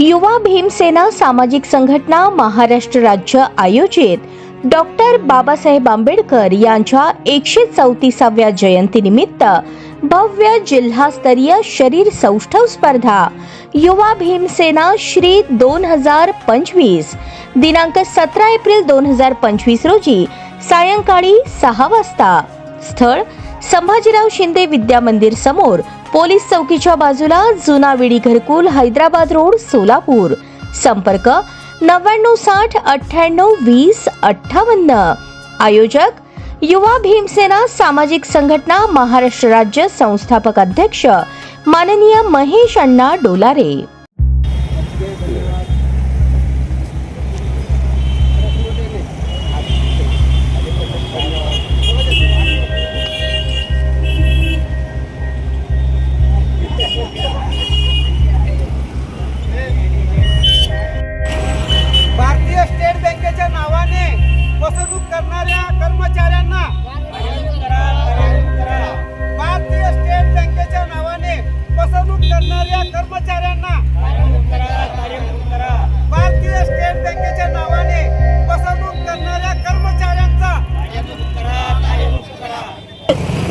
युवा भीमसेना सामाजिक संघटना महाराष्ट्र राज्य आयोजित डॉक्टर बाबासाहेब आंबेडकर यांच्या एकशे चौतीसाव्या जयंतीनिमित्त भव्य जिल्हास्तरीय शरीर सौष्ठव स्पर्धा युवा भीमसेना श्री दोन हजार पंचवीस दिनांक सतरा एप्रिल दोन हजार पंचवीस रोजी सायंकाळी सहा वाजता. स्थळ संभाजीराव शिंदे विद्या मंदिर समोर पोलीस चौकीच्या बाजूला जुना विडी घरकुल हैदराबाद रोड सोलापूर. संपर्क नव्याण्णव साठ अठ्ठ्याण्णव वीस अठ्ठावन्न. आयोजक युवा भीमसेना सामाजिक संघटना महाराष्ट्र राज्य संस्थापक अध्यक्ष माननीय महेश अण्णा डोलारे.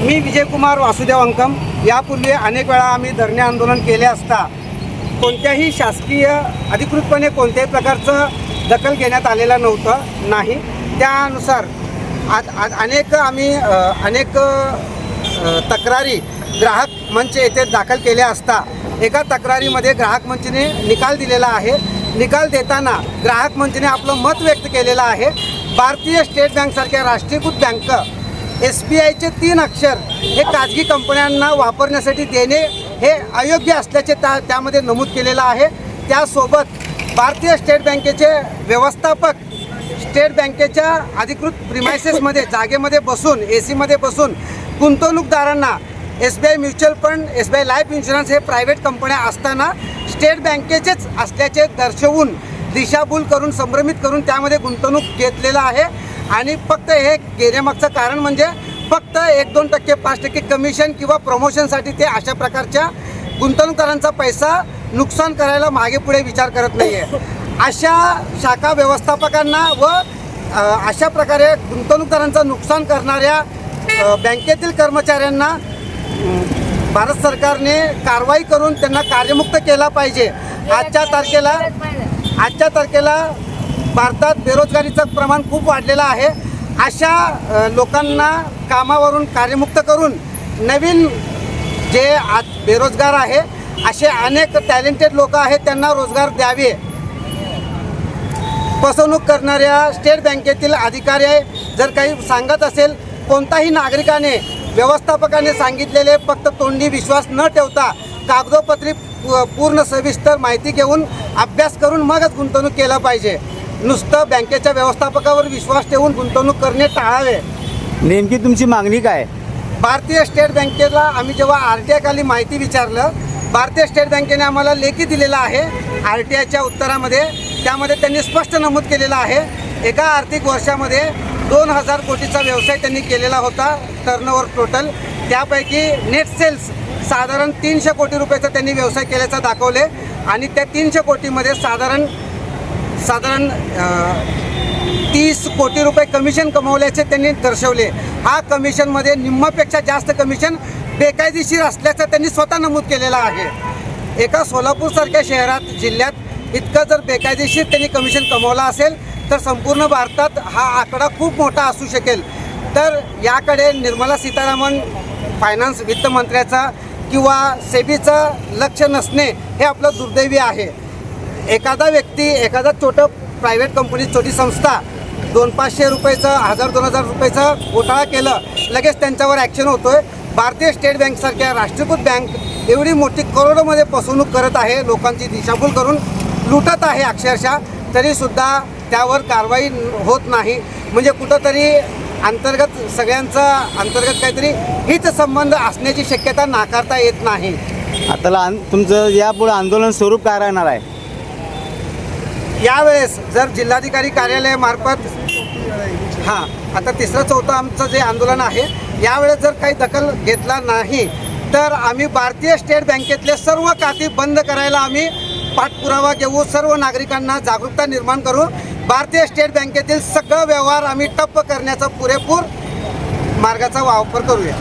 मी विजयकुमार वासुदेव अंकम. यापूर्वी अनेक वेळा आम्ही धरणे आंदोलन केले असता कोणत्याही शासकीय अधिकृतपणे कोणत्याही प्रकारचं दखल घेण्यात आलेलं नव्हतं नाही. त्यानुसार आज अनेक आम्ही अनेक तक्रारी ग्राहक मंच येथे दाखल केल्या असता एका तक्रारीमध्ये ग्राहक मंचने निकाल दिलेला आहे. निकाल देताना ग्राहक मंचने आपलं मत व्यक्त केलेलं आहे. भारतीय स्टेट बँकसारख्या राष्ट्रीयकृत बँक एस बी आयचे तीन अक्षर हे खाजगी कंपन्यांना वापरण्यासाठी देणे हे अयोग्य असल्याचे त्या त्यामध्ये नमूद केलेलं आहे. त्यासोबत भारतीय स्टेट बँकेचे व्यवस्थापक स्टेट बँकेच्या अधिकृत प्रिमायसेसमध्ये जागेमध्ये बसून ए सीमध्ये बसून गुंतवणूकदारांना S B I mutual fund S B I life insurance हे प्रायव्हेट कंपन्या असताना स्टेट बँकेचेच असल्याचे दर्शवून दिशाभूल करून संभ्रमित करून त्यामध्ये गुंतवणूक घेतलेलं आहे. आणि फक्त हे घेण्यामागचं कारण म्हणजे फक्त एक दोन टक्के पाच टक्के कमिशन किंवा प्रमोशनसाठी ते अशा प्रकारच्या गुंतवणूकदारांचा पैसा नुकसान करायला मागे पुढे विचार करत नाही आहे अशा शाखा व्यवस्थापकांना व अशा प्रकारे गुंतवणूकदारांचं नुकसान करणाऱ्या बँकेतील कर्मचाऱ्यांना भारत सरकारने कारवाई करून त्यांना कार्यमुक्त केला पाहिजे. आजच्या तारखेला आजच्या तारखेला भारतात बेरोजगारीचं प्रमाण खूप वाढलेलं आहे. अशा लोकांना कामावरून कार्यमुक्त करून नवीन जे आज बेरोजगार आहे असे अनेक टॅलेंटेड लोक आहेत त्यांना रोजगार द्यावे. फसवणूक करणाऱ्या स्टेट बँकेतील अधिकारी जर काही सांगत असेल कोणताही नागरिकाने व्यवस्थापकाने सांगितलेले फक्त तोंडी विश्वास न ठेवता कागदोपत्री पूर्ण सविस्तर माहिती घेऊन अभ्यास करून मगच गुंतवणूक केलं पाहिजे. नुसतं बँकेच्या व्यवस्थापकावर विश्वास ठेवून गुंतवणूक करणे टाळावे. नेमकी तुमची मागणी काय? भारतीय स्टेट बँकेला आम्ही जेव्हा आर टी आय खाली माहिती विचारलं भारतीय स्टेट बँकेने आम्हाला लेखी दिलेला आहे आर टी आयच्या उत्तरामध्ये. त्यामध्ये त्यांनी स्पष्ट नमूद केलेलं आहे एका आर्थिक वर्षामध्ये दोन हजार कोटीचा व्यवसाय त्यांनी केलेला होता टर्नओव्हर टोटल त्यापैकी नेट सेल्स साधारण तीनशे कोटी रुपयाचा त्यांनी व्यवसाय केल्याचा दाखवले आणि त्या तीनशे कोटीमध्ये साधारण साधारण तीस कोटी रुपये कमिशन कमवल्याचे त्यांनी दर्शवले. हा कमिशनमध्ये निम्मापेक्षा जास्त कमिशन बेकायदेशीर असल्याचं त्यांनी स्वतः नमूद केलेलं आहे. एका सोलापूरसारख्या शहरात जिल्ह्यात इतकं जर बेकायदेशीर त्यांनी कमिशन कमवलं असेल तर संपूर्ण भारतात हा आकडा खूप मोठा असू शकेल. तर याकडे निर्मला सीतारामन फायनान्स वित्तमंत्र्याचा किंवा सेबीचं लक्ष नसणे हे आपलं दुर्दैवी आहे. एखादा व्यक्ती एखादा छोटं प्रायव्हेट कंपनी छोटी संस्था दोन पाचशे रुपयाचं हजार दोन हजार रुपयाचं घोटाळा केलं लगेच त्यांच्यावर ॲक्शन होतोय. भारतीय स्टेट बँकसारख्या राष्ट्रीयकृत बँक एवढी मोठी करोडोमध्ये फसवणूक करत आहे लोकांची दिशाभूल करून लुटत आहे अक्षरशः. तरीसुद्धा त्यावर कारवाई होत नाही. म्हणजे कुठंतरी अंतर्गत सगळ्यांचा अंतर्गत काहीतरी हित संबंध असण्याची शक्यता नाकारता येत नाही. आता तुमचं यापुढे आंदोलन स्वरूप काय राहणार आहे? यावेळेस जर जिल्हाधिकारी कार्यालयामार्फत हां आता तिसरं चौथं आमचं जे आंदोलन आहे यावेळेस जर काही दखल घेतला नाही तर आम्ही भारतीय स्टेट बँकेतले सर्व खाती बंद करायला आम्ही पाठपुरावा घेऊ सर्व नागरिकांना जागरूकता निर्माण करू. भारतीय स्टेट बँकेतील सगळं व्यवहार आम्ही ठप्प करण्याचा पुरेपूर मार्गाचा वापर करूया.